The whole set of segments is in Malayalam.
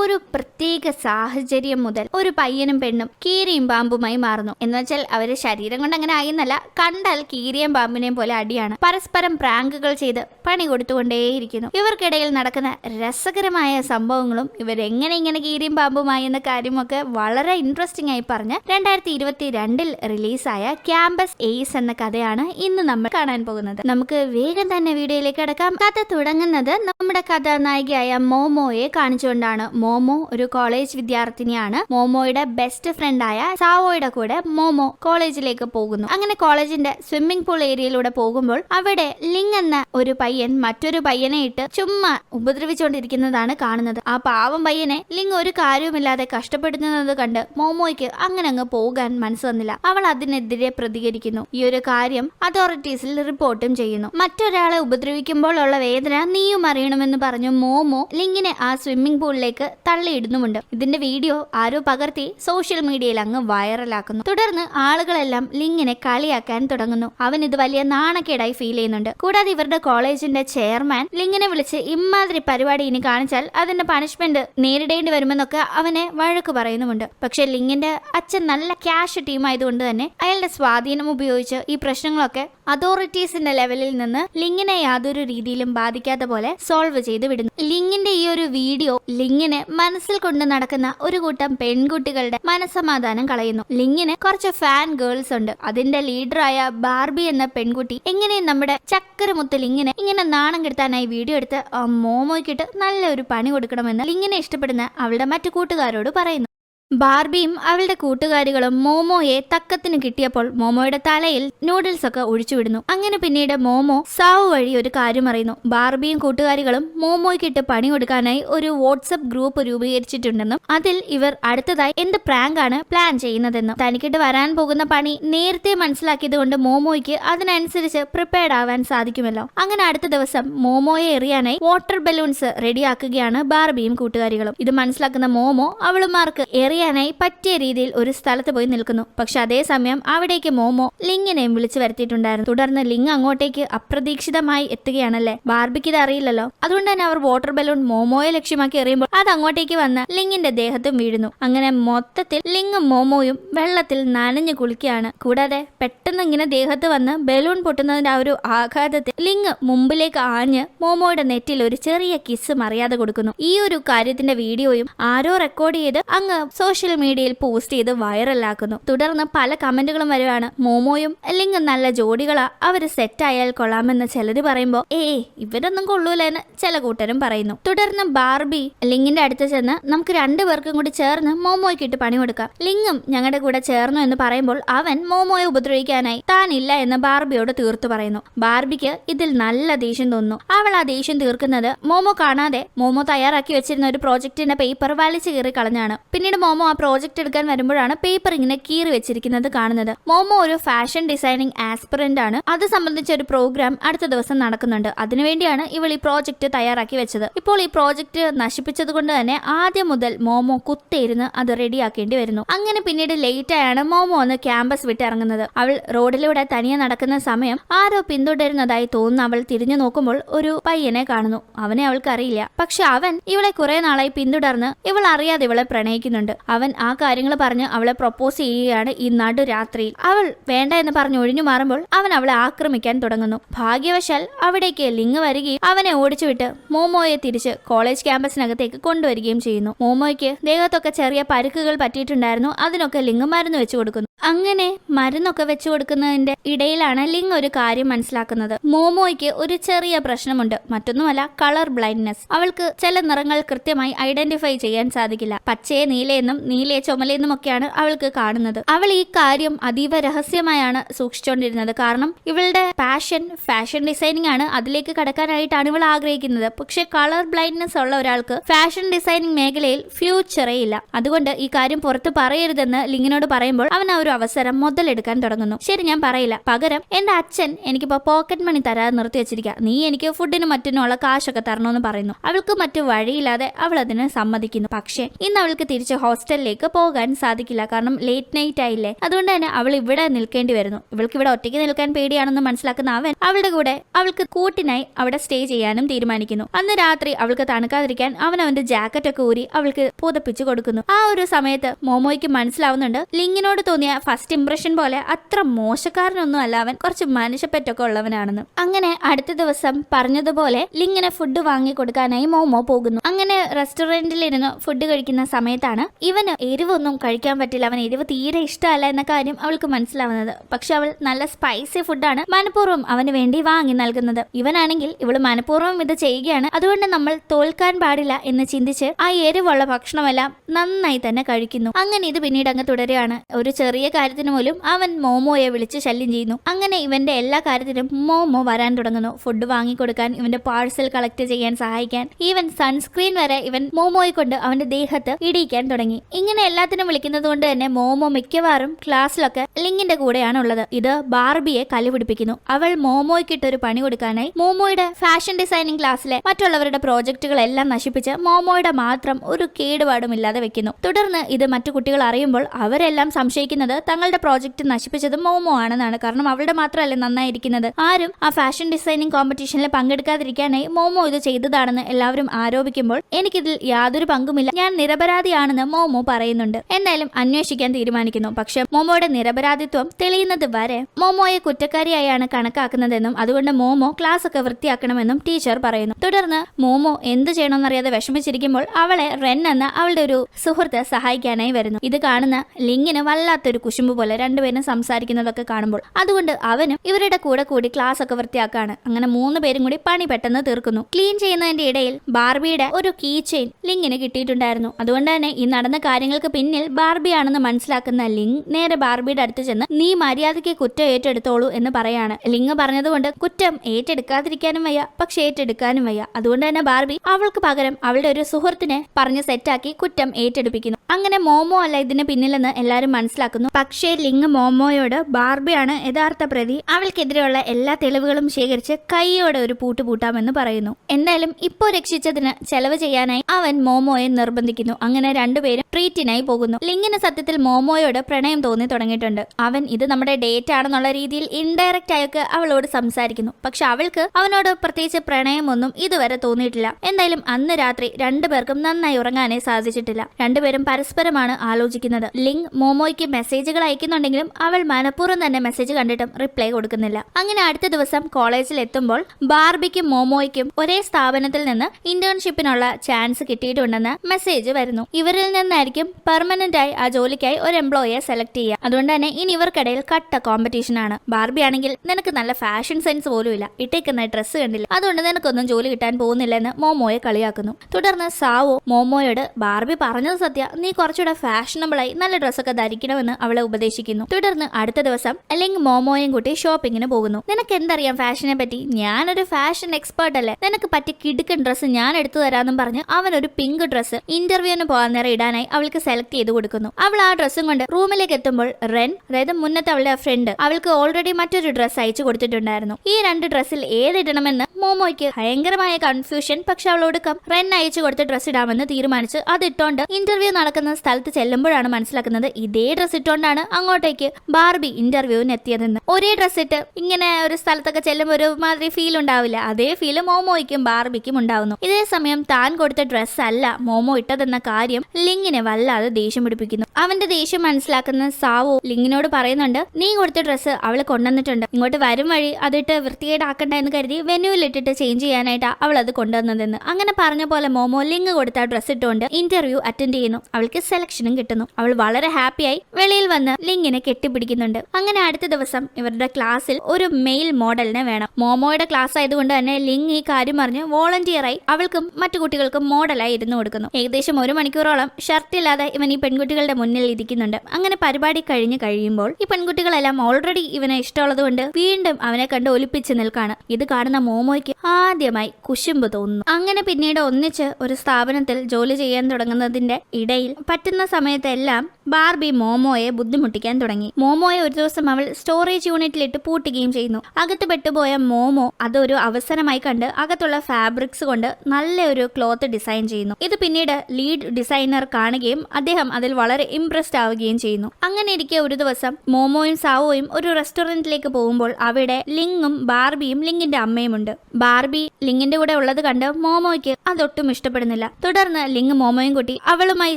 ഒരു പ്രത്യേക സാഹചര്യം മുതൽ ഒരു പയ്യനും പെണ്ണും കീരിയും പാമ്പുമായി മാറുന്നു. എന്ന് വെച്ചാൽ അവർ ശരീരം കൊണ്ട് അങ്ങനെ ആയെന്നല്ല കണ്ടാൽ കീരിയും പാമ്പിനെയും പോലെ അടിയാണ്. പരസ്പരം പ്രാങ്കുകൾ ചെയ്ത് പണി കൊടുത്തുകൊണ്ടേയിരിക്കുന്നു. ഇവർക്കിടയിൽ നടക്കുന്ന രസകരമായ സംഭവങ്ങളും ഇവരെങ്ങനെ ഇങ്ങനെ കീരിയും പാമ്പുമായി എന്ന കാര്യമൊക്കെ വളരെ ഇൻട്രസ്റ്റിംഗ് ആയി പറഞ്ഞ് രണ്ടായിരത്തി ഇരുപത്തി രണ്ടിൽ റിലീസായ ക്യാമ്പസ് എയ്സ് എന്ന കഥയാണ് ഇന്ന് നമ്മൾ കാണാൻ പോകുന്നത്. നമുക്ക് വേഗം തന്നെ വീഡിയോയിലേക്ക് അടക്കാം കഥ തുടങ്ങുന്നത് നമ്മുടെ കഥാനായികയായ മോമോയെ കാണിച്ചുകൊണ്ടാണ്. മോമോ ഒരു കോളേജ് വിദ്യാർത്ഥിനിയാണ്. മോമോയുടെ ബെസ്റ്റ് ഫ്രണ്ടായ സാവോയുടെ കൂടെ മോമോ കോളേജിലേക്ക് പോകുന്നു. അങ്ങനെ കോളേജിന്റെ സ്വിമ്മിംഗ് പൂൾ ഏരിയയിലൂടെ പോകുമ്പോൾ അവിടെ ലിങ് എന്ന ഒരു പയ്യൻ മറ്റൊരു പയ്യനെ ഇട്ട് ചുമ്മാ ഉപദ്രവിച്ചുകൊണ്ടിരിക്കുന്നതാണ് കാണുന്നത്. ആ പാവം പയ്യനെ ലിങ് ഒരു കാര്യവുമില്ലാതെ കഷ്ടപ്പെടുന്നത് കണ്ട് മോമോയ്ക്ക് അങ്ങനെ അങ്ങ് പോകാൻ മനസ്സ് വന്നില്ല. അവൾ അതിനെതിരെ പ്രതികരിക്കുന്നു. ഈ ഒരു കാര്യം അതോറിറ്റീസിൽ റിപ്പോർട്ടും ചെയ്യുന്നു. മറ്റൊരാളെ ഉപദ്രവിക്കുമ്പോൾ ഉള്ള വേദന നീയും അറിയണമെന്ന് പറഞ്ഞു മോമോ ലിങ്ങിനെ ആ സ്വിമ്മിംഗ് പൂളിലേക്ക് തള്ളിയിടുന്നുമുണ്ട്. ഇതിന്റെ വീഡിയോ ആരോ പകർത്തി സോഷ്യൽ മീഡിയയിൽ അങ്ങ് വൈറലാക്കുന്നു. തുടർന്ന് ആളുകളെല്ലാം ലിങ്ങിനെ കളിയാക്കാൻ തുടങ്ങുന്നു. അവൻ ഇത് വലിയ നാണക്കേടായി ഫീൽ ചെയ്യുന്നുണ്ട്. കൂടാതെ ഇവരുടെ കോളേജിന്റെ ചെയർമാൻ ലിങ്ങിനെ വിളിച്ച് ഇമാതിരി പരിപാടി ഇനി കാണിച്ചാൽ അതിന്റെ പണിഷ്മെന്റ് നേരിടേണ്ടി വരുമെന്നൊക്കെ അവനെ വഴക്ക് പറയുന്നുമുണ്ട്. പക്ഷെ ലിങ്ങിന്റെ അച്ഛൻ നല്ല ക്യാഷ് ടീം ആയതുകൊണ്ട് തന്നെ അയാളുടെ സ്വാധീനം ഉപയോഗിച്ച് ഈ പ്രശ്നങ്ങളൊക്കെ അതോറിറ്റീസിന്റെ ലെവലിൽ നിന്ന് ലിങ്ങിനെ യാതൊരു രീതിയിലും ബാധിക്കാത്ത പോലെ സോൾവ് ചെയ്ത് വിടുന്നു. ലിങ്ങിന്റെ ഈ ഒരു വീഡിയോ ലിങ്ങിനെ മനസ്സിൽ കൊണ്ട് നടക്കുന്ന ഒരു കൂട്ടം പെൺകുട്ടികളുടെ മനസമാധാനം കളയുന്നു. ലിങ്ങിന് കുറച്ച് ഫാൻ ഗേൾസ് ഉണ്ട്. അതിന്റെ ലീഡറായ ബാർബി എന്ന പെൺകുട്ടി എങ്ങനെ നമ്മുടെ ചക്കരമുത്ത് ലിങ്ങിനെ ഇങ്ങനെ നാണം കെടുത്താനായി വീഡിയോ എടുത്ത് മോമോയ്ക്കിട്ട് നല്ലൊരു പണി കൊടുക്കണമെന്ന് ലിങ്ങിനെ ഇഷ്ടപ്പെടുന്ന അവളുടെ മറ്റു കൂട്ടുകാരോട് പറയുന്നു. ബാർബിയും അവളുടെ കൂട്ടുകാരികളും മോമോയെ തക്കത്തിന് കിട്ടിയപ്പോൾ മോമോയുടെ തലയിൽ നൂഡിൽസ് ഒക്കെ ഒഴിച്ചുവിടുന്നു. അങ്ങനെ പിന്നീട് മോമോ സാവു വഴി ഒരു കാര്യം അറിയുന്നു. ബാർബിയും കൂട്ടുകാരികളും മോമോയ്ക്കിട്ട് പണി കൊടുക്കാനായി ഒരു വാട്സപ്പ് ഗ്രൂപ്പ് രൂപീകരിച്ചിട്ടുണ്ടെന്നും അതിൽ ഇവർ അടുത്തതായി എന്ത് പ്രാങ്ക് ആണ് പ്ലാൻ ചെയ്യുന്നതെന്നും തനിക്കിട്ട് വരാൻ പോകുന്ന പണി നേരത്തെ മനസ്സിലാക്കിയത് കൊണ്ട് മോമോയ്ക്ക് അതിനനുസരിച്ച് പ്രിപ്പയർഡ് ആവാൻ സാധിക്കുമല്ലോ. അങ്ങനെ അടുത്ത ദിവസം മോമോയെ എറിയാനായി വാട്ടർ ബലൂൺസ് റെഡിയാക്കുകയാണ് ബാർബിയും കൂട്ടുകാരികളും. ഇത് മനസ്സിലാക്കുന്ന മോമോ അവളുമാർക്ക് എറിയാനായി പറ്റിയ രീതിയിൽ ഒരു സ്ഥലത്ത് പോയി നിൽക്കുന്നു. പക്ഷെ അതേസമയം അവിടേക്ക് മോമോ ലിങ്ങിനെയും വിളിച്ചു വരുത്തിയിട്ടുണ്ടായിരുന്നു. തുടർന്ന് ലിങ് അങ്ങോട്ടേക്ക് അപ്രതീക്ഷിതമായി എത്തുകയാണല്ലേ? ബാർബിക്ക് ഇത് അറിയില്ലല്ലോ. അതുകൊണ്ട് തന്നെ അവർ വാട്ടർ ബലൂൺ മോമോയെ ലക്ഷ്യമാക്കി എറിയുമ്പോൾ അത് അങ്ങോട്ടേക്ക് വന്ന് ലിങ്ങിന്റെ ദേഹത്തും വീഴുന്നു. അങ്ങനെ മൊത്തത്തിൽ ലിങ്ങും മോമോയും വെള്ളത്തിൽ നനഞ്ഞു കുളിക്കുകയാണ്. കൂടാതെ പെട്ടെന്ന് ഇങ്ങനെ ദേഹത്ത് വന്ന് ബലൂൺ പൊട്ടുന്നതിന്റെ ആ ഒരു ആഘാതത്തിൽ ലിങ് മുമ്പിലേക്ക് ആഞ്ഞ് മോമോയുടെ നെറ്റിൽ ഒരു ചെറിയ കിസ് മറിയാതെ കൊടുക്കുന്നു. ഈ ഒരു കാര്യത്തിന്റെ വീഡിയോയും ആരോ റെക്കോർഡ് ചെയ്ത് അങ്ങ് സോഷ്യൽ മീഡിയയിൽ പോസ്റ്റ് ചെയ്ത് വൈറലാക്കുന്നു. തുടർന്ന് പല കമന്റുകളും വരുവാണ്. മോമോയും അല്ലെങ്കിൽ നല്ല ജോഡികളാ അവർ സെറ്റായാൽ കൊള്ളാമെന്ന് ചിലര് പറയുമ്പോ ഏ ഇവരൊന്നും കൊള്ളൂല കൊള്ളൂലെന്ന് ചില കൂട്ടരും പറയുന്നു. തുടർന്ന് ബാർബി ലിങ്ങിന്റെ അടുത്ത് ചെന്ന് നമുക്ക് രണ്ടുപേർക്കും കൂടി ചേർന്ന് മോമോയ്ക്ക് ഇട്ട് പണി കൊടുക്കാം ലിങ്ങും ഞങ്ങളുടെ കൂടെ ചേർന്നു എന്ന് പറയുമ്പോൾ അവൻ മോമോയെ ഉപദ്രവിക്കാനായി താനില്ല എന്ന് ബാർബിയോട് തീർത്തു പറയുന്നു. ബാർബിക്ക് ഇതിൽ നല്ല ദേഷ്യം തോന്നുന്നു. അവൾ ആ ദേഷ്യം തീർക്കുന്നത് മോമോ കാണാതെ മോമോ തയ്യാറാക്കി വെച്ചിരുന്ന ഒരു പ്രോജക്റ്റിന്റെ പേപ്പർ വലിച്ചു കീറി കളഞ്ഞാണ്. പിന്നീട് മോമോ ആ പ്രോജക്റ്റ് എടുക്കാൻ വരുമ്പോഴാണ് പേപ്പർ ഇങ്ങനെ കീറി വെച്ചിരിക്കുന്നത് കാണുന്നത്. മോമോ ഒരു ഫാഷൻ ഡിസൈനിങ് ആസ്പിറന്റ് ആണ്. അത് സംബന്ധിച്ച ഒരു പ്രോഗ്രാം അടുത്ത ദിവസം നടക്കുന്നുണ്ട്. അതിനുവേണ്ടിയാണ് ഇവൾ ഈ പ്രോജക്റ്റ് തയ്യാറാക്കി വെച്ചത്. ഇപ്പോൾ ഈ പ്രോജക്റ്റ് നശിപ്പിച്ചത് കൊണ്ട് തന്നെ ആദ്യം മുതൽ മോമോ കുത്തേരുന്ന് അത് റെഡിയാക്കേണ്ടി വരുന്നു. അങ്ങനെ പിന്നീട് ലേറ്റ് ആയാണ് മോമോ ഒന്ന് ക്യാമ്പസ് വിട്ടിറങ്ങുന്നത് അവൾ റോഡിലൂടെ തനിയെ നടക്കുന്ന സമയം ആരോ പിന്തുടരുന്നതായി തോന്നുന്ന അവൾ തിരിഞ്ഞു നോക്കുമ്പോൾ ഒരു പയ്യനെ കാണുന്നു. അവനെ അവൾക്ക് അറിയില്ല പക്ഷെ അവൻ ഇവളെ കുറെ നാളായി പിന്തുടർന്ന് ഇവൾ അറിയാതെ ഇവളെ പ്രണയിക്കുന്നുണ്ട്. അവൻ ആ കാര്യങ്ങൾ പറഞ്ഞ് അവളെ പ്രൊപ്പോസ് ചെയ്യുകയാണ് ഈ നടുരാത്രിയിൽ അവൾ വേണ്ട എന്ന് പറഞ്ഞ് ഒഴിഞ്ഞു മാറുമ്പോൾ അവൻ അവളെ ആക്രമിക്കാൻ തുടങ്ങുന്നു. ഭാഗ്യവശാൽ അവിടേക്ക് ലിങ് വരികയും അവനെ ഓടിച്ചുവിട്ട് മോമോയെ തിരിച്ച് കോളേജ് ക്യാമ്പസിനകത്തേക്ക് കൊണ്ടുവരികയും ചെയ്യുന്നു. മോമോയ്ക്ക് ദേഹത്തൊക്കെ ചെറിയ പരുക്കുകൾ പറ്റിയിട്ടുണ്ടായിരുന്നു. അതിനൊക്കെ ലിങ് മരുന്ന് വെച്ചു കൊടുക്കുന്നു. അങ്ങനെ മരുന്നൊക്കെ വെച്ചു കൊടുക്കുന്നതിന്റെ ഇടയിലാണ് ലിങ് ഒരു കാര്യം മനസ്സിലാക്കുന്നത്. മോമോയ്ക്ക് ഒരു ചെറിയ പ്രശ്നമുണ്ട്. മറ്റൊന്നുമല്ല കളർ ബ്ലൈൻഡ്നെസ് അവൾക്ക് ചില നിറങ്ങൾ കൃത്യമായി ഐഡന്റിഫൈ ചെയ്യാൻ സാധിക്കില്ല. പച്ചയെ നീലയെന്നും നീലയെ ചുമലയെന്നും ഒക്കെയാണ് അവൾക്ക് കാണുന്നത്. അവൾ ഈ കാര്യം അതീവ രഹസ്യമായാണ് സൂക്ഷിച്ചുകൊണ്ടിരുന്നത്. കാരണം ഇവളുടെ പാഷൻ ഫാഷൻ ഡിസൈനിങ് ആണ് അതിലേക്ക് കടക്കാനായിട്ടാണ് ഇവൾ ആഗ്രഹിക്കുന്നത്. പക്ഷെ കളർ ബ്ലൈൻഡ്നെസ് ഉള്ള ഒരാൾക്ക് ഫാഷൻ ഡിസൈനിങ് മേഖലയിൽ ഫ്യൂച്ചറേ ഇല്ല. അതുകൊണ്ട് ഈ കാര്യം പുറത്ത് പറയരുതെന്ന് ലിങ്ങിനോട് പറയുമ്പോൾ അവൻ ആ ഒരു അവസരം മുതലെടുക്കാൻ തുടങ്ങുന്നു. ശരി ഞാൻ പറയില്ല. പകരം എന്റെ അച്ഛൻ എനിക്കിപ്പോ പോക്കറ്റ് മണി തരാതെ നിർത്തി വെച്ചിരിക്കുക നീ എനിക്ക് ഫുഡിനും മറ്റിനുമുള്ള കാശൊക്കെ തരണമെന്ന് പറയുന്നു. അവൾക്ക് മറ്റു വഴിയില്ലാതെ അവൾ അതിന് സമ്മതിക്കുന്നു. പക്ഷേ ഇന്ന് അവൾക്ക് തിരിച്ച് ഹോസ്റ്റൽ ഹോസ്റ്റലിലേക്ക് പോകാൻ സാധിക്കില്ല. കാരണം ലേറ്റ് നൈറ്റ് ആയില്ലേ. അതുകൊണ്ട് തന്നെ അവൾ ഇവിടെ നിൽക്കേണ്ടി വരുന്നു. ഇവൾക്ക് ഇവിടെ ഒറ്റയ്ക്ക് നിൽക്കാൻ പേടിയാണെന്ന് മനസ്സിലാക്കുന്ന അവൻ അവളുടെ കൂടെ അവൾക്ക് കൂട്ടിനായി അവിടെ സ്റ്റേ ചെയ്യാനും തീരുമാനിക്കുന്നു. അന്ന് രാത്രി അവൾക്ക് തണുക്കാതിരിക്കാൻ അവൻ അവന്റെ ജാക്കറ്റ് ഒക്കെ ഊരി അവൾക്ക് പുതപ്പിച്ചു കൊടുക്കുന്നു. ആ ഒരു സമയത്ത് മോമോയ്ക്ക് മനസ്സിലാവുന്നുണ്ട്. ലിങ്ങിനോട് തോന്നിയ ഫസ്റ്റ് ഇംപ്രഷൻ പോലെ അത്ര മോശക്കാരനൊന്നും അല്ല അവൻ. കുറച്ച് മനുഷ്യപ്പറ്റൊക്കെ ഉള്ളവനാണെന്ന്. അങ്ങനെ അടുത്ത ദിവസം പറഞ്ഞതുപോലെ ലിങ്ങിനെ ഫുഡ് വാങ്ങി കൊടുക്കാനായി മോമോ പോകുന്നു. അങ്ങനെ റെസ്റ്റോറന്റിൽ റെസ്റ്റോറന്റിലിരുന്ന് ഫുഡ് കഴിക്കുന്ന സമയത്താണ് ഇവന് എരിവൊന്നും കഴിക്കാൻ പറ്റില്ല. അവൻ എരിവ് തീരെ ഇഷ്ടമല്ല എന്ന കാര്യം അവൾക്ക് മനസ്സിലാവുന്നത്. പക്ഷെ അവൾ നല്ല സ്പൈസി ഫുഡാണ് മനഃപൂർവം അവന് വേണ്ടി വാങ്ങി നൽകുന്നത്. ഇവനാണെങ്കിൽ ഇവൾ മനഃപൂർവം ഇത് ചെയ്യുകയാണ്. അതുകൊണ്ട് നമ്മൾ തോൽക്കാൻ പാടില്ല എന്ന് ചിന്തിച്ച് ആ എരിവുള്ള ഭക്ഷണമെല്ലാം നന്നായി തന്നെ കഴിക്കുന്നു. അങ്ങനെ ഇത് പിന്നീട് അങ്ങ് തുടരുകയാണ്. ഒരു ചെറിയ കാര്യത്തിന് പോലും അവൻ മോമോയെ വിളിച്ച് ശല്യം ചെയ്യുന്നു. അങ്ങനെ ഇവന്റെ എല്ലാ കാര്യത്തിനും മോമോ വരാൻ തുടങ്ങുന്നു. ഫുഡ് വാങ്ങിക്കൊടുക്കാൻ ഇവന്റെ പാഴ്സൽ കളക്ട് ചെയ്യാൻ സഹായിക്കാൻ ഈവൻ സൺസ്ക്രീൻ വരെ ഇവൻ മോമോയെ കൊണ്ട് അവന്റെ ദേഹത്ത് ഇടിയിക്കാൻ തുടങ്ങി. ഇങ്ങനെ എല്ലാത്തിനും വിളിക്കുന്നത് കൊണ്ട് തന്നെ മോമോ മിക്കവാറും ക്ലാസ്സിലൊക്കെ ലിങ്ങിന്റെ കൂടെയാണ് ഉള്ളത് ഇത് ബാർബിയെ കലുപിടിപ്പിക്കുന്നു അവൾ മോമോയ്ക്ക് ഒരു പണി കൊടുക്കാനായി മോമോയുടെ ഫാഷൻ ഡിസൈനിങ് ക്ലാസ്സിലെ മറ്റുള്ളവരുടെ പ്രോജക്റ്റുകളെല്ലാം നശിപ്പിച്ച് മോമോയുടെ മാത്രം ഒരു കേടുപാടും ഇല്ലാതെ വെക്കുന്നു. തുടർന്ന് ഇത് മറ്റു കുട്ടികൾ അറിയുമ്പോൾ അവരെല്ലാം സംശയിക്കുന്നത് തങ്ങളുടെ പ്രോജക്റ്റ് നശിപ്പിച്ചത് മോമോ ആണെന്നാണ്. കാരണം അവളുടെ മാത്രമല്ല നന്നായിരിക്കുന്നത്. ആരും ആ ഫാഷൻ ഡിസൈനിങ് കോമ്പറ്റീഷനിൽ പങ്കെടുക്കാതിരിക്കാനായി മോമോ ഇത് ചെയ്തതാണെന്ന് എല്ലാവരും ആരോപിക്കുമ്പോൾ എനിക്കിതിൽ യാതൊരു പങ്കുമില്ല. ഞാൻ നിരപരാധിയാണെന്ന് മോമോ പറയുന്നുണ്ട്. എന്തായാലും അന്വേഷിക്കാൻ തീരുമാനിക്കുന്നു. പക്ഷെ മോമോയുടെ നിരപരാധിത്വം തെളിയുന്നത് വരെ മോമോയെ കുറ്റക്കാരിയായാണ് കണക്കാക്കുന്നതെന്നും അതുകൊണ്ട് മോമോ ക്ലാസ് ഒക്കെ വൃത്തിയാക്കണമെന്നും ടീച്ചർ പറയുന്നു. തുടർന്ന് മോമോ എന്ത് ചെയ്യണമെന്നറിയാതെ വിഷമിച്ചിരിക്കുമ്പോൾ അവളെ റെൻ എന്ന അവളുടെ ഒരു സുഹൃത്ത് സഹായിക്കാനായി വരുന്നു. ഇത് കാണുന്ന ലിങ്ങിന് വല്ലാത്തൊരു കുശുമ്പ് പോലെ രണ്ടുപേരും സംസാരിക്കുന്നതൊക്കെ കാണുമ്പോൾ. അതുകൊണ്ട് അവനും ഇവരുടെ കൂടെ കൂടി ക്ലാസ് ഒക്കെ വൃത്തിയാക്കാണ്. അങ്ങനെ മൂന്ന് പേരും കൂടി പണി പെട്ടെന്ന് തീർക്കുന്നു. ക്ലീൻ ചെയ്യുന്നതിന്റെ ഇടയിൽ ബാർബിയുടെ ഒരു കീ ചെയിൻ ലിങ്ങിന് കിട്ടിയിട്ടുണ്ടായിരുന്നു. അതുകൊണ്ട് തന്നെ ഈ നടന്ന കാര്യങ്ങൾക്ക് പിന്നിൽ ബാർബിയാണെന്ന് മനസ്സിലാക്കുന്ന ലിങ് നേരെ ബാർബിയുടെ അടുത്ത് ചെന്ന് നീ മര്യാദയ്ക്ക് കുറ്റം ഏറ്റെടുത്തോളൂ എന്ന് പറയാണ്. ലിങ് പറഞ്ഞതുകൊണ്ട് കുറ്റം ഏറ്റെടുക്കാതിരിക്കാനും വയ്യ പക്ഷെ ഏറ്റെടുക്കാനും വയ്യ. അതുകൊണ്ട് തന്നെ ബാർബി അവൾക്ക് പകരം അവളുടെ ഒരു സുഹൃത്തിനെ പറഞ്ഞ് സെറ്റാക്കി കുറ്റം ഏറ്റെടുപ്പിക്കുന്നു. അങ്ങനെ മോമോ അല്ല ഇതിന് പിന്നിലെന്ന് എല്ലാവരും മനസ്സിലാക്കുന്നു. പക്ഷേ ലിങ് മോമോയോട് ബാർബിയാണ് യഥാർത്ഥ പ്രതി. അവൾക്കെതിരെയുള്ള എല്ലാ തെളിവുകളും ശേഖരിച്ച് കൈയോടെ ഒരു പൂട്ട് പൂട്ടാമെന്ന് പറയുന്നു. എന്തായാലും ഇപ്പോ രക്ഷിച്ചതിന് ചെലവ് ചെയ്യാനായി അവൻ മോമോയെ നിർബന്ധിക്കുന്നു. അങ്ങനെ രണ്ടുപേരും ട്രീറ്റിനായി പോകുന്നു. ലിങ്ങിന് സത്യത്തിൽ മോമോയോട് പ്രണയം തോന്നി തുടങ്ങിയിട്ടുണ്ട്. അവൻ ഇത് നമ്മുടെ ഡേറ്റ് ആണെന്നുള്ള രീതിയിൽ ഇൻഡയറക്റ്റ് ആയൊക്കെ അവളോട് സംസാരിക്കുന്നു. പക്ഷെ അവൾക്ക് അവനോട് പ്രത്യേകിച്ച് പ്രണയമൊന്നും ഇതുവരെ തോന്നിയിട്ടില്ല. എന്തായാലും അന്ന് രാത്രി രണ്ടുപേർക്കും നന്നായി ഉറങ്ങാനേ സാധിച്ചിട്ടില്ല. രണ്ടുപേരും പരസ്പരമാണ് ആലോചിക്കുന്നത്. ലിങ് മോമോയ്ക്ക് മെസ്സേജുകൾ അയക്കുന്നുണ്ടെങ്കിലും അവൾ മനഃപൂർവം തന്നെ മെസ്സേജ് കണ്ടിട്ടും റിപ്ലൈ കൊടുക്കുന്നില്ല. അങ്ങനെ അടുത്ത ദിവസം കോളേജിൽ എത്തുമ്പോൾ ബാർബിക്കും മോമോയ്ക്കും ഒരേ സ്ഥാപനത്തിൽ നിന്ന് ഇന്റേൺഷിപ്പിനുള്ള ചാൻസ് കിട്ടിയിട്ടുണ്ടെന്ന് മെസ്സേജ് വരുന്നു. ഇവരിൽ നിന്നായിരിക്കും പെർമനന്റ് ആയി ആ ജോലിക്കായി ഒരു എംപ്ലോയിയെ സെലക്ട് ചെയ്യുക. അതുകൊണ്ട് തന്നെ ഇനി ഇവർക്കിടയിൽ കട്ട കോമ്പറ്റീഷൻ ആണ്. ബാർബി ആണെങ്കിൽ നിനക്ക് നല്ല ഫാഷൻ സെൻസ് പോലും ഇല്ല. ഇട്ടേക്കുന്ന ഡ്രസ്സ് കണ്ടില്ല? അതുകൊണ്ട് നിനക്കൊന്നും ജോലി കിട്ടാൻ പോകുന്നില്ലെന്ന് മോമോയെ കളിയാക്കുന്നു. തുടർന്ന് സാവോ മോമോയോട് ബാർബി പറഞ്ഞത് സത്യ. നീ കുറച്ചുകൂടെ ഫാഷനബിൾ ആയി നല്ല ഡ്രസ്സൊക്കെ ധരിക്കണമെന്ന് അവളെ ഉപദേശിക്കുന്നു. തുടർന്ന് അടുത്ത ദിവസം അല്ലെങ്കിൽ മോമോയും കൂട്ടി ഷോപ്പിങ്ങിന് പോകുന്നു. നിനക്ക് എന്തറിയാം ഫാഷനെ പറ്റി? ഞാനൊരു ഫാഷൻ എക്സ്പേർട്ട് അല്ലേ? നിനക്ക് പറ്റിയ കിടുക്കൻ ഡ്രസ്സ് ഞാൻ എടുത്തു തരാമെന്നും പറഞ്ഞ് അവൻ ഒരു പിങ്ക് ഡ്രസ്സ് ഇന്റർവ്യൂവിന് പോകാൻ നേരം ഇടാനായി അവൾക്ക് സെലക്ട് ചെയ്ത് കൊടുക്കുന്നു. അവൾ ആ ഡ്രസ്സും കൊണ്ട് റൂമിലേക്ക് എത്തുമ്പോൾ റെൻ അതായത് മുന്നത്തെ അവളുടെ ഫ്രണ്ട് അവൾക്ക് ഓൾറെഡി മറ്റൊരു ഡ്രസ്സ് അയച്ചു കൊടുത്തിട്ടുണ്ടായിരുന്നു. ഈ രണ്ട് ഡ്രസ്സിൽ ഏതിടണമെന്ന് മോമോയ്ക്ക് ഭയങ്കരമായ കൺഫ്യൂഷൻ പക്ഷെ അവളോട് റെൻ അയച്ചു കൊടുത്ത ഡ്രസ്സ് ഇടാമെന്ന് തീരുമാനിച്ച്. അത് ഇട്ടോണ്ട് ഇന്റർവ്യൂ നടക്കുന്ന സ്ഥലത്ത് ചെല്ലുമ്പോഴാണ് മനസ്സിലാക്കുന്നത് ഇതേ ഡ്രസ്സ് ഇട്ടോണ്ടാണ് അങ്ങോട്ടേക്ക് ബാർബി ഇന്റർവ്യൂവിന് എത്തിയതെന്ന്. ഒരേ ഡ്രസ്സ് ഇട്ട് ഇങ്ങനെ ഒരു സ്ഥലത്തൊക്കെ ചെല്ലുമ്പോൾ ഒരുമാതിരി ഫീൽ ഉണ്ടാവില്ല. അതേ ഫീൽ മോമോയ്ക്കും ബാർബിക്കും ഉണ്ടാവുന്നു. ഇതേ സമയം താൻ കൊടുത്ത ഡ്രസ്സ് അല്ല മോമോ ഇട്ടതെന്ന കാര്യം ലിങ്ങിനെ വല്ലാതെ ദേഷ്യം പിടിപ്പിക്കുന്നു? അവന്റെ ദേഷ്യം മനസ്സിലാക്കുന്ന സാവോ ലിങ്ങിനോട് പറയുന്നുണ്ട് നീ കൊടുത്ത ഡ്രസ്സ് അവൾ കൊണ്ടുവന്നിട്ടുണ്ട്. ഇങ്ങോട്ട് വരും വഴി അതിട്ട് വൃത്തികേടാക്കണ്ട എന്ന് കരുതി വെന്യൂലിട്ടിട്ട് ചേഞ്ച് ചെയ്യാനായിട്ടാ അവൾ അത് കൊണ്ടുവന്നതെന്ന്. അങ്ങനെ പറഞ്ഞ പോലെ മോമോ ലിങ് കൊടുത്ത ഡ്രസ്സ് ഇട്ടുകൊണ്ട് ഇന്റർവ്യൂ അറ്റൻഡ് ചെയ്യുന്നു. അവൾക്ക് സെലക്ഷനും കിട്ടുന്നു. അവൾ വളരെ ഹാപ്പിയായി വെളിയിൽ വന്ന് ലിങ്ങിനെ കെട്ടിപ്പിടിക്കുന്നുണ്ട്. അങ്ങനെ അടുത്ത ദിവസം ഇവരുടെ ക്ലാസ്സിൽ ഒരു മെയിൽ മോഡലിനെ വേണം. മോമോയുടെ ക്ലാസ് ആയതുകൊണ്ട് തന്നെ ലിങ് ഈ കാര്യം അറിഞ്ഞ് വോളണ്ടിയറായി അവൾക്കും മറ്റു കുട്ടികൾക്കും മോഡലായി ഇരുന്നു കൊടുക്കുന്നു. ഏകദേശം ഒരു മണിക്കൂറോളം ഷർട്ടില്ലാതെ ഇവൻ ഈ പെൺകുട്ടികളുടെ മുന്നിൽ ഇരിക്കുന്നുണ്ട്. അങ്ങനെ പരിപാടി കഴിഞ്ഞ് കഴിയുമ്പോൾ ഈ പെൺകുട്ടികളെല്ലാം ഓൾറെഡി ഇവനെ ഇഷ്ടമുള്ളതുകൊണ്ട് വീണ്ടും അവനെ കണ്ട് ഒലിപ്പിച്ച് നിൽക്കാണ്. ഇത് കാണുന്ന മോമോയ്ക്ക് ആദ്യമായി കുശുമ്പ് തോന്നുന്നു. അങ്ങനെ പിന്നീട് ഒന്നിച്ച് ഒരു സ്ഥാപനത്തിൽ ജോലി ചെയ്യാൻ തുടങ്ങുന്നതിന്റെ ഇടയിൽ പറ്റുന്ന സമയത്തെല്ലാം ബാർബി മോമോയെ ബുദ്ധിമുട്ടിക്കാൻ തുടങ്ങി. മോമോയെ ഒരു ദിവസം അവൾ സ്റ്റോറേജ് യൂണിറ്റിലിട്ട് പൂട്ടുകയും ചെയ്യുന്നു. അകത്ത് പെട്ടുപോയ മോമോ അതൊരു അവസരമായി കണ്ട് അകത്തുള്ള ഫാബ്രിക്സ് കൊണ്ട് നല്ലൊരു ക്ലോത്ത് ഡിസൈൻ ചെയ്യുന്നു. ഇത് പിന്നീട് ലീഡ് ഡിസൈനർ കാണുകയും കാണുകയും അദ്ദേഹം അതിൽ വളരെ ഇംപ്രസ്ഡ് ആവുകയും ചെയ്യുന്നു. അങ്ങനെ ഇരിക്കെ ഒരു ദിവസം മോമോയും സാവോയും ഒരു റെസ്റ്റോറന്റിലേക്ക് പോകുമ്പോൾ അവിടെ ലിങ്ങും ബാർബിയും ലിങ്ങിന്റെ അമ്മയുമുണ്ട് ബാർബി ലിങ്ങിന്റെ കൂടെ ഉള്ളത് കണ്ട് മോമോയ്ക്ക് അതൊട്ടും ഇഷ്ടപ്പെടുന്നില്ല. തുടർന്ന് ലിങ് മോമോയും കൂട്ടി അവളുമായി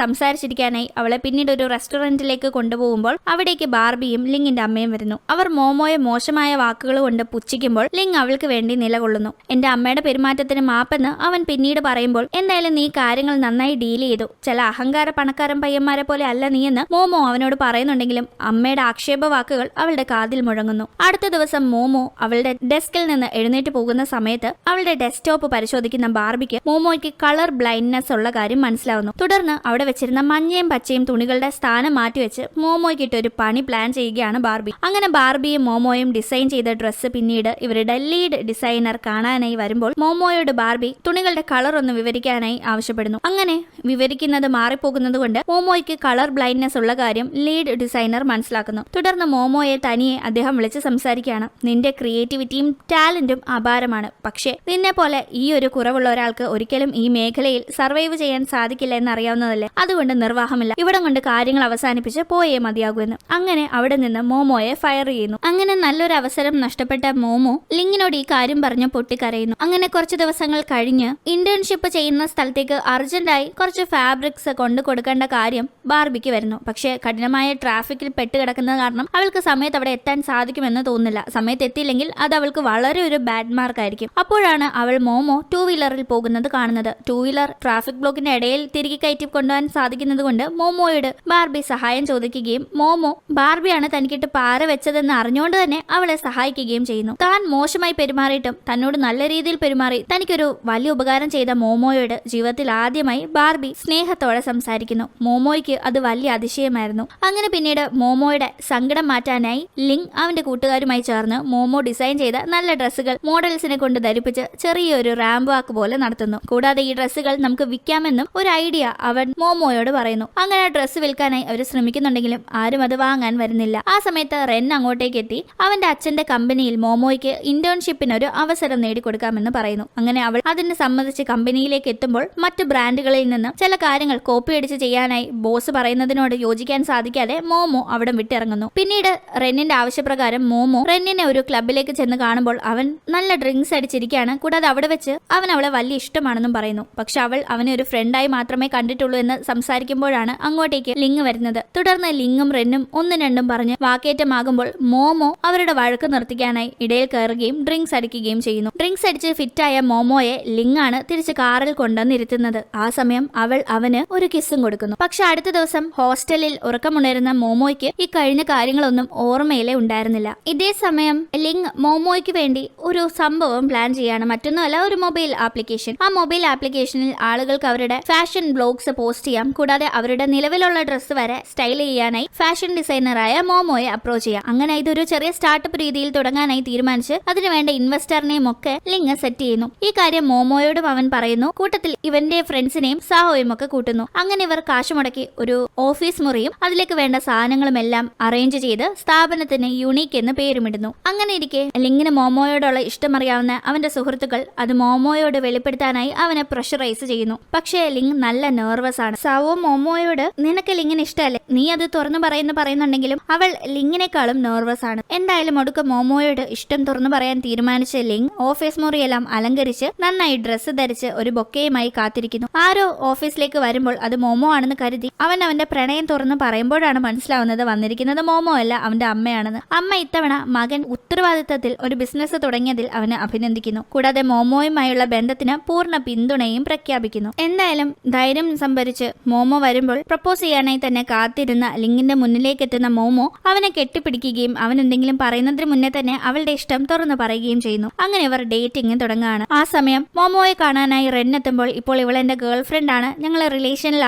സംസാരിച്ചിരിക്കാനായി അവളെ പിന്നീട് ഒരു റെസ്റ്റോറന്റിലേക്ക് കൊണ്ടുപോകുമ്പോൾ അവിടേക്ക് ബാർബിയും ലിങ്ങിന്റെ അമ്മയും വരുന്നു. അവർ മോമോയെ മോശമായ വാക്കുകൾ കൊണ്ട് പുച്ഛിക്കുമ്പോൾ ലിങ് അവൾക്ക് വേണ്ടി നിലകൊള്ളുന്നു. എന്റെ അമ്മയുടെ പെരുമാറ്റത്തിന് മാപ്പെന്ന് അവൻ പിന്നീട് പറയുമ്പോൾ എന്തായാലും നീ കാര്യങ്ങൾ നന്നായി ഡീൽ ചെയ്തു. ചില അഹങ്കാര പണക്കാരൻ പയ്യന്മാരെ പോലെ അല്ല നീയെന്ന് മോമോ അവനോട് പറയുന്നുണ്ടെങ്കിലും അമ്മയുടെ ആക്ഷേപ വാക്കുകൾ അവളുടെ കാതിൽ മുഴങ്ങുന്നു. അടുത്ത ദിവസം മോമോ അവളുടെ ഡെസ്കിൽ നിന്ന് എഴുന്നേറ്റ് പോകുന്ന സമയത്ത് അവളുടെ ഡെസ്ക്ടോപ്പ് പരിശോധിക്കുന്ന ബാർബിക്ക് മോമോയ്ക്ക് കളർ ബ്ലൈൻഡ്നെസ് ഉള്ള കാര്യം മനസ്സിലാവുന്നു. തുടർന്ന് അവിടെ വെച്ചിരുന്ന മഞ്ഞയും പച്ചയും തുണികളുടെ സ്ഥാനം മാറ്റിവെച്ച് മോമോയ്ക്ക് ഒരു പണി പ്ലാൻ ചെയ്യുകയാണ് ബാർബി. അങ്ങനെ ബാർബിയും മോമോയും ഡിസൈൻ ചെയ്ത ഡ്രസ്സ് പിന്നീട് ഇവരുടെ ലീഡ് ഡിസൈനർ കാണാനായി വരുമ്പോൾ മോമോയോട് ബാർബി തുണികളുടെ കളർ ഒന്ന് വിവരിക്കാനായി ആവശ്യപ്പെടുന്നു. അങ്ങനെ വിവരിക്കുന്നത് മാറിപ്പോകുന്നത് കൊണ്ട് മോമോയ്ക്ക് കളർ ബ്ലൈൻഡ്നെസ് ഉള്ള കാര്യം ലീഡ് ഡിസൈനർ മനസ്സിലാക്കുന്നു. തുടർന്ന് മോമോയെ തനിയെ അദ്ദേഹം വിളിച്ച് സംസാരിക്കുകയാണ്. നിന്റെ ക്രിയേറ്റിവിറ്റിയും ടാലന്റും അപാരമാണ്. പക്ഷേ നിന്നെ പോലെ ഈ ഒരു കുറവുള്ള ഒരാൾക്ക് ഒരിക്കലും ഈ മേഖലയിൽ സർവൈവ് ചെയ്യാൻ സാധിക്കില്ല എന്നറിയാവുന്നതല്ലേ? അതുകൊണ്ട് നിർവാഹമില്ല. ഇവിടം കൊണ്ട് കാര്യങ്ങൾ അവസാനിപ്പിച്ച് പോയേ മതിയാകൂ എന്ന്. അങ്ങനെ അവിടെ നിന്ന് മോമോയെ ഫയർ ചെയ്യുന്നു. അങ്ങനെ നല്ലൊരു അവസരം നഷ്ടപ്പെട്ട മോമോ ലിങ്ങിനോട് ഈ കാര്യം പറഞ്ഞ് പൊട്ടിക്കരയുന്നു. അങ്ങനെ കുറച്ച് ദിവസങ്ങൾ കഴിഞ്ഞ് ഇന്റേൺഷിപ്പ് ചെയ്യുന്ന സ്ഥലത്തേക്ക് അർജന്റായി കുറച്ച് ഫാബ്രിക്സ് കൊണ്ടു കൊടുക്കേണ്ട കാര്യം ബാർബിക്ക് വരുന്നു. പക്ഷേ കഠിനമായ ട്രാഫിക്കിൽ പെട്ടുകിടക്കുന്നത് കാരണം അവൾക്ക് സമയത്ത് അവിടെ എത്താൻ സാധിക്കുമെന്ന് തോന്നുന്നില്ല. സമയത്ത് എത്തിയില്ലെങ്കിൽ അത് അവൾക്ക് വളരെ ഒരു ബാഡ് മാർക്ക് ആയിരിക്കും. അപ്പോഴാണ് അവൾ മോമോ ടൂ വീലറിൽ പോകുന്നത് കാണുന്നത്. ടൂ വീലർ ട്രാഫിക് ബ്ലോക്കിന്റെ ഇടയിൽ തിരികെ കയറ്റി കൊണ്ടുപോകാൻ സാധിക്കുന്നത് കൊണ്ട് മോമോയോട് ബാർബി സഹായം ചോദിക്കുകയും മോമോ ബാർബിയാണ് തനിക്കിട്ട് പാര വെച്ചതെന്ന് അറിഞ്ഞുകൊണ്ട് തന്നെ അവളെ സഹായിക്കുകയും ചെയ്യുന്നു. താൻ മോശമായി പെരുമാറിയിട്ടും തന്നോട് നല്ല രീതിയിൽ പെരുമാറി തനിക്കൊരു വലിയ ഉപകാരം ചെയ്ത മോമോയോട് ജീവിതത്തിൽ ആദ്യമായി ബാർബി സ്നേഹത്തോടെ സംസാരിക്കുന്നു. മോമോയ്ക്ക് അത് വലിയ അതിശയമായിരുന്നു. അങ്ങനെ പിന്നീട് മോമോയുടെ സങ്കടം മാറ്റാനായി ലിങ് അവന്റെ കൂട്ടുകാരുമായി ചേർന്ന് മോമോ ഡിസൈൻ ചെയ്ത നല്ല ഡ്രസ്സുകൾ മോഡൽസിനെ കൊണ്ട് ധരിപ്പിച്ച് ചെറിയൊരു റാമ്പ് വാക്ക് പോലെ നടത്തുന്നു. കൂടാതെ ഈ ഡ്രസ്സുകൾ നമുക്ക് വിൽക്കാമെന്നും ഒരു ഐഡിയ അവൻ മോമോയോട് പറയുന്നു. അങ്ങനെ ഡ്രസ്സ് വിൽക്കാനായി അവർ ശ്രമിക്കുന്നുണ്ടെങ്കിലും ആരും അത് വാങ്ങാൻ വരുന്നില്ല. ആ സമയത്ത് റെൻ അങ്ങോട്ടേക്ക് എത്തി. അവന്റെ അച്ഛന്റെ കമ്പനിയിൽ മോമോയ്ക്ക് ഇന്റേൺഷിപ്പിന് ഒരു അവസരം നേടിക്കൊടുക്കാമെന്ന് പറയുന്നു. അങ്ങനെ അവൾ അതിന് സംബന്ധിച്ച് കമ്പനിയിലേക്ക് എത്തുമ്പോൾ മറ്റു ബ്രാൻഡുകളിൽ നിന്ന് ചില കാര്യങ്ങൾ കോപ്പി അടിച്ച് ചെയ്യാനായി ബോസ് പറയുന്നതിനോട് യോജിക്കാൻ സാധിക്കാതെ മോമോ അവിടെ വിട്ടിറങ്ങുന്നു. പിന്നീട് റെന്നിന്റെ ആവശ്യപ്രകാരം മോമോ റെന്നിനെ ഒരു ക്ലബിലേക്ക് ചെന്ന് കാണുമ്പോൾ അവൻ നല്ല ഡ്രിങ്ക്സ് അടിച്ചിരിക്കുകയാണ്. കൂടാതെ അവിടെ വെച്ച് അവൻ അവളെ വലിയ ഇഷ്ടമാണെന്നും പറയുന്നു. പക്ഷെ അവൾ അവനെ ഒരു ഫ്രണ്ടായി മാത്രമേ കണ്ടിട്ടുള്ളൂ എന്ന് സംസാരിക്കുമ്പോഴാണ് അങ്ങോട്ടേക്ക് ലിങ് വരുന്നത്. തുടർന്ന് ലിങ്ങും റെന്നും ഒന്നും രണ്ടും പറഞ്ഞ് വാക്കേറ്റമാകുമ്പോൾ മോമോ അവരുടെ വഴക്ക് നിർത്തിക്കാനായി ഇടയിൽ കയറുകയും ഡ്രിങ്ക്സ് അടിക്കുകയും ചെയ്യുന്നു. ഡ്രിങ്ക്സ് അടിച്ച് ഫിറ്റായ മോമോയെ ലിങ്ങാണ് തിരിച്ച് കാറിൽ കൊണ്ടുവന്നിരുത്തുന്നത്. ആ സമയം അവൾ അവന് ഒരു കിസ്സും കൊടുക്കുന്നു. പക്ഷെ അടുത്ത ദിവസം ഹോസ്റ്റലിൽ ഉറക്കമുണരുന്ന മോമോയ്ക്ക് ഈ കഴിഞ്ഞ കാര്യങ്ങളൊന്നും ഓർമ്മയിലെ ഉണ്ടായിരുന്നില്ല. ഇതേ സമയം ലിങ് മോമോയ്ക്ക് വേണ്ടി ഒരു സംഭവം പ്ലാൻ ചെയ്യാണ്. മറ്റൊന്നുമല്ല ഒരു മൊബൈൽ ആപ്ലിക്കേഷൻ. ആ മൊബൈൽ ആപ്ലിക്കേഷനിൽ ആളുകൾക്ക് അവരുടെ ഫാഷൻ ബ്ലോഗ്സ് പോസ്റ്റ് ചെയ്യാം. കൂടാതെ അവരുടെ നിലവിലുള്ള ഡ്രസ്സ് വരെ സ്റ്റൈൽ ചെയ്യാനായി ഫാഷൻ ഡിസൈനറായ മോമോയെ അപ്രോച്ച് ചെയ്യാം. അങ്ങനെ ഇതൊരു ചെറിയ സ്റ്റാർട്ടപ്പ് രീതിയിൽ തുടങ്ങാനായി തീരുമാനിച്ച് അതിനുവേണ്ട ഇൻവെസ്റ്ററിനെയും ഒക്കെ ലിങ് സെറ്റ് ചെയ്യുന്നു. ഈ കാര്യം മോമോയോടും അവൻ പറയുന്നു. കൂട്ടത്തിൽ ഇവന്റെ ഫ്രണ്ട്സിനെയും സാഹോയും ഒക്കെ കൂട്ടുന്നു. അങ്ങനെ ഇവർ കാശ് മുടക്കി ഒരു ഓഫീസ് മുറിയും അതിലേക്ക് വേണ്ട സാധനങ്ങളും എല്ലാം അറേഞ്ച് ചെയ്ത് സ്ഥാപനത്തിന് യുണീക്ക് എന്ന് പേരുമിടുന്നു. അങ്ങനെ ഇരിക്കെ ലിങ്ങിന് മോമോയോടുള്ള ഇഷ്ടമറിയാവുന്ന അവന്റെ സുഹൃത്തുക്കൾ അത് മോമോയോട് വെളിപ്പെടുത്താനായി അവനെ പ്രഷറൈസ് ചെയ്യുന്നു. പക്ഷേ ലിങ് നല്ല നെർവസ് ആണ്. സാവോ മോമോയോട് നിനക്ക് ലിങ്ങിന് ഇഷ്ടമല്ലേ നീ അത് തുറന്നു പറയുന്നു പറയുന്നുണ്ടെങ്കിലും അവൾ ലിങ്ങിനേക്കാളും നെർവസ് ആണ്. എന്തായാലും ഒടുക്ക മോമോയോട് ഇഷ്ടം തുറന്നു പറയാൻ തീരുമാനിച്ച ലിങ് ഓഫീസ് മുറിയെല്ലാം അലങ്കരിച്ച് നന്നായി ഡ്രസ്സ് ധരിച്ച് ഒരു ബൊക്കയുമായി കാത്തിരിക്കുന്നു. ആരോ ഓഫീസിലേക്ക് വരുമ്പോൾ അത് മോമോ ആണെന്ന് കരുതി അവൻ അവന്റെ പ്രണയം തുറന്ന് പറയുമ്പോഴാണ് മനസ്സിലാവുന്നത് വന്നിരിക്കുന്നത് മോമോ അല്ല അവന്റെ അമ്മയാണെന്ന്. അമ്മ ഇത്തവണ മകൻ ഉത്തരവാദിത്തത്തിൽ ഒരു ബിസിനസ് തുടങ്ങിയതിൽ അവനെ അഭിനന്ദിക്കുന്നു. കൂടാതെ മോമോയുമായുള്ള ബന്ധത്തിന് പൂർണ പിന്തുണയും പ്രഖ്യാപിക്കുന്നു. എന്തായാലും ധൈര്യം സംഭരിച്ച് മോമോ വരുമ്പോൾ പ്രപ്പോസ് ചെയ്യാനായി തന്നെ കാത്തിരുന്ന ലിങ്ങിന്റെ മുന്നിലേക്ക് എത്തുന്ന മോമോ അവനെ കെട്ടിപ്പിടിക്കുകയും അവൻ എന്തെങ്കിലും പറയുന്നതിന് മുന്നേ തന്നെ അവളുടെ ഇഷ്ടം തുറന്നു പറയുകയും ചെയ്യുന്നു. അങ്ങനെ അവർ ഡേറ്റിംഗ് തുടങ്ങുകയാണ്. ആ സമയം മോമോയെ കാണാനായി റെൻ എത്തുമ്പോൾ ഇപ്പോൾ ഇവൾ എന്റെ ഗേൾ ഫ്രണ്ട് ആണ് ഞങ്ങൾ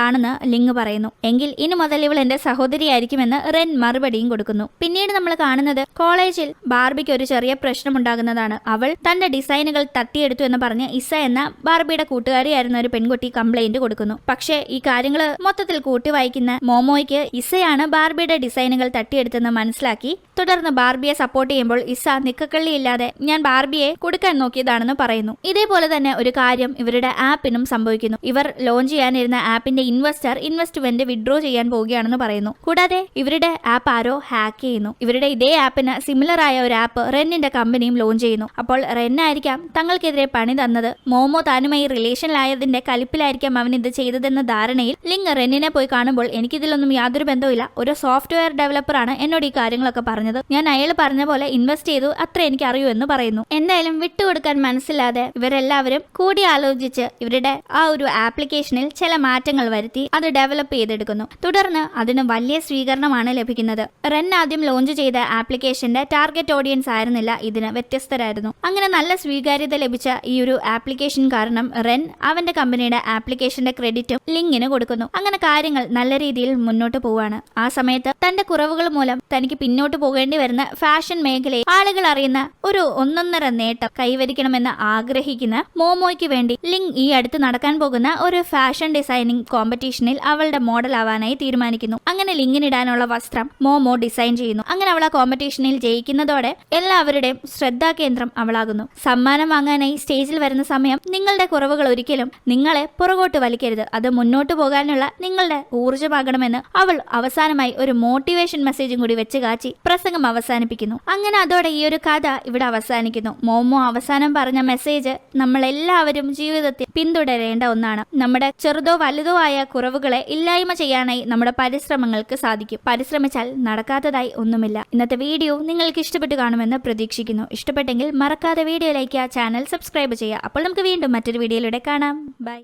റിലേഷനിലാണെന്ന് ലിങ് പറയുന്നു. എങ്കിൽ ഇനി മുതൽ ഇവൾ എന്റെ സഹോദരിയായിരിക്കുമെന്ന് റെൻ മറുപടിയും കൊടുക്കുന്നു. പിന്നീട് നമ്മൾ കാണുന്നത് കോളേജിൽ ബാർബിക്ക് ഒരു ചെറിയ പ്രശ്നമുണ്ടാകുന്നതാണ്. അവൾ തന്റെ ഡിസൈനുകൾ തട്ടിയെടുത്തു എന്ന് പറഞ്ഞ് ഇസ എന്ന ബാർബിയുടെ കൂട്ടുകാരിയായിരുന്ന ഒരു പെൺകുട്ടി കംപ്ലൈന്റ് കൊടുക്കുന്നു. പക്ഷേ ഈ കാര്യങ്ങൾ മൊത്തത്തിൽ കൂട്ടി വായിക്കുന്ന മോമോയ്ക്ക് ഇസയാണ് ബാർബിയുടെ ഡിസൈനുകൾ തട്ടിയെടുത്തെന്ന് മനസ്സിലാക്കി. തുടർന്ന് ബാർബിയെ സപ്പോർട്ട് ചെയ്യുമ്പോൾ ഇസ നിക്കക്കള്ളിയില്ലാതെ ഞാൻ ബാർബിയെ കൊടുക്കാൻ നോക്കിയതാണെന്ന് പറയുന്നു. ഇതേപോലെ തന്നെ ഒരു കാര്യം ഇവരുടെ ആപ്പിനും സംഭവിക്കുന്നു. ഇവർ ലോഞ്ച് ചെയ്യാനിരുന്ന ആപ്പിന്റെ ഇൻവെസ്റ്റർ ഇൻവെസ്റ്റ്മെന്റ് വിഡ്രോ ചെയ്യാൻ പോവുകയാണെന്ന് പറയുന്നു. കൂടാതെ ഇവരുടെ ആപ്പ് ആരോ ഹാക്ക് ചെയ്യുന്നു. ഇവരുടെ ഇതേ ആപ്പിന് സിമിലർ ആയ ഒരു ആപ്പ് റെന്നിന്റെ കമ്പനിയും ലോഞ്ച് ചെയ്യുന്നു. അപ്പോൾ റെൻ ആയിരിക്കാം തങ്ങൾക്കെതിരെ പണി തന്നത്. മോമോ താനുമായി റിലേഷനിലായതിന്റെ കലിപ്പിലായിരിക്കാം അവൻ ഇത് ചെയ്തതെന്ന ധാരണയിൽ ലിങ് റെന്നിനെ പോയി കാണുമ്പോൾ എനിക്കിതിലൊന്നും യാതൊരു ബന്ധവുമില്ല. ഒരു സോഫ്റ്റ്വെയർ ഡെവലപ്പറാണ് എന്നോട് ഈ കാര്യങ്ങളൊക്കെ പറഞ്ഞത്. ഞാൻ അയാൾ പറഞ്ഞ പോലെ ഇൻവെസ്റ്റ് ചെയ്തു. അത്ര എനിക്ക് അറിയൂ എന്ന് പറയുന്നു. എന്തായാലും വിട്ടുകൊടുക്കാൻ മനസ്സിലാതെ ഇവരെല്ലാവരും കൂടി ആലോചിച്ച് ഇവരുടെ ആ ഒരു ആപ്ലിക്കേഷനിൽ ചില മാറ്റങ്ങൾ വരുത്തി അത് ഡെവലപ്പ് ചെയ്തെടുക്കുന്നു. തുടർന്ന് അതിന് വലിയ സ്വീകരണമാണ് ലഭിക്കുന്നത്. റെൻ ആദ്യം ലോഞ്ച് ചെയ്ത ആപ്ലിക്കേഷന്റെ ടാർഗറ്റ് ഓഡിയൻസ് ആയിരുന്നില്ല ഇതിന് വ്യത്യസ്തരായിരുന്നു. അങ്ങനെ നല്ല സ്വീകാര്യത ലഭിച്ച ഈ ഒരു ആപ്ലിക്കേഷൻ കാരണം റെൻ അവന്റെ കമ്പനിയുടെ ആപ്ലിക്കേഷന്റെ ക്രെഡിറ്റും ലിങ്കിന് കൊടുക്കുന്നു. അങ്ങനെ കാര്യങ്ങൾ നല്ല രീതിയിൽ മുന്നോട്ട് പോവാണ്. ആ സമയത്ത് തന്റെ കുറവുകൾ മൂലം തനിക്ക് പിന്നോട്ട് പോകേണ്ടി വരുന്ന ഫാഷൻ മേഖലയിൽ ആളുകൾ അറിയുന്ന ഒരു ഒന്നൊന്നര നേട്ടം കൈവരിക്കണമെന്ന് ആഗ്രഹിക്കുന്ന മോമോയ്ക്ക് വേണ്ടി ലിങ് ഈ അടുത്ത് നടക്കാൻ പോകുന്ന ഒരു ഫാഷൻ ഡിസൈനിങ് കോമ്പറ്റീഷനിൽ അവളുടെ മോഡൽ ആവാനായി തീരുമാനിക്കുന്നു. അങ്ങനെ ലിങ്ങിനിടാനുള്ള വസ്ത്രം മോമോ ഡിസൈൻ ചെയ്യുന്നു. അങ്ങനെ അവൾ ആ കോമ്പറ്റീഷനിൽ ജയിക്കുന്നതോടെ എല്ലാവരുടെയും ശ്രദ്ധാകേന്ദ്രം അവളാകുന്നു. സമ്മാനം വാങ്ങാനായി സ്റ്റേജിൽ വരുന്ന സമയം നിങ്ങളുടെ കുറവുകൾ ഒരിക്കലും നിങ്ങളെ പുറകോട്ട് വലിക്കരുത്. അത് മുന്നോട്ട് പോകാനുള്ള നിങ്ങളുടെ ഊർജമാകണമെന്ന് അവൾ അവസാനമായി ഒരു മോട്ടിവേഷൻ മെസ്സേജും കൂടി വെച്ച് കാച്ചി പ്രസംഗം അവസാനിപ്പിക്കുന്നു. അങ്ങനെ അതോടെ ഈ ഒരു കഥ ഇവിടെ അവസാനിക്കുന്നു. മോമോ അവസാനം പറഞ്ഞ മെസ്സേജ് നമ്മൾ എല്ലാവരും ജീവിതത്തിൽ പിന്തുടരേണ്ട ഒന്നാണ്. നമ്മുടെ ചെറുതോ വലുതോ ആയ കുറവുകളെ ഇല്ലായ്മ ചെയ്യാനായി നമ്മുടെ പരിശ്രമങ്ങൾക്ക് സാധിക്കും. പരിശ്രമിച്ചാൽ നടക്കാത്തതായി ഒന്നുമില്ല. ഇന്നത്തെ വീഡിയോ നിങ്ങൾക്ക് ഇഷ്ടപ്പെട്ട് കാണുമെന്ന് പ്രതീക്ഷിക്കുന്നു. ഇഷ്ടപ്പെട്ടെങ്കിൽ മറക്കാതെ വീഡിയോ ലൈക്ക് ചാനൽ സബ്സ്ക്രൈബ് ചെയ്യുക. അപ്പോൾ നമുക്ക് വീണ്ടും മറ്റൊരു വീഡിയോയിലൂടെ കാണാം. ബൈ.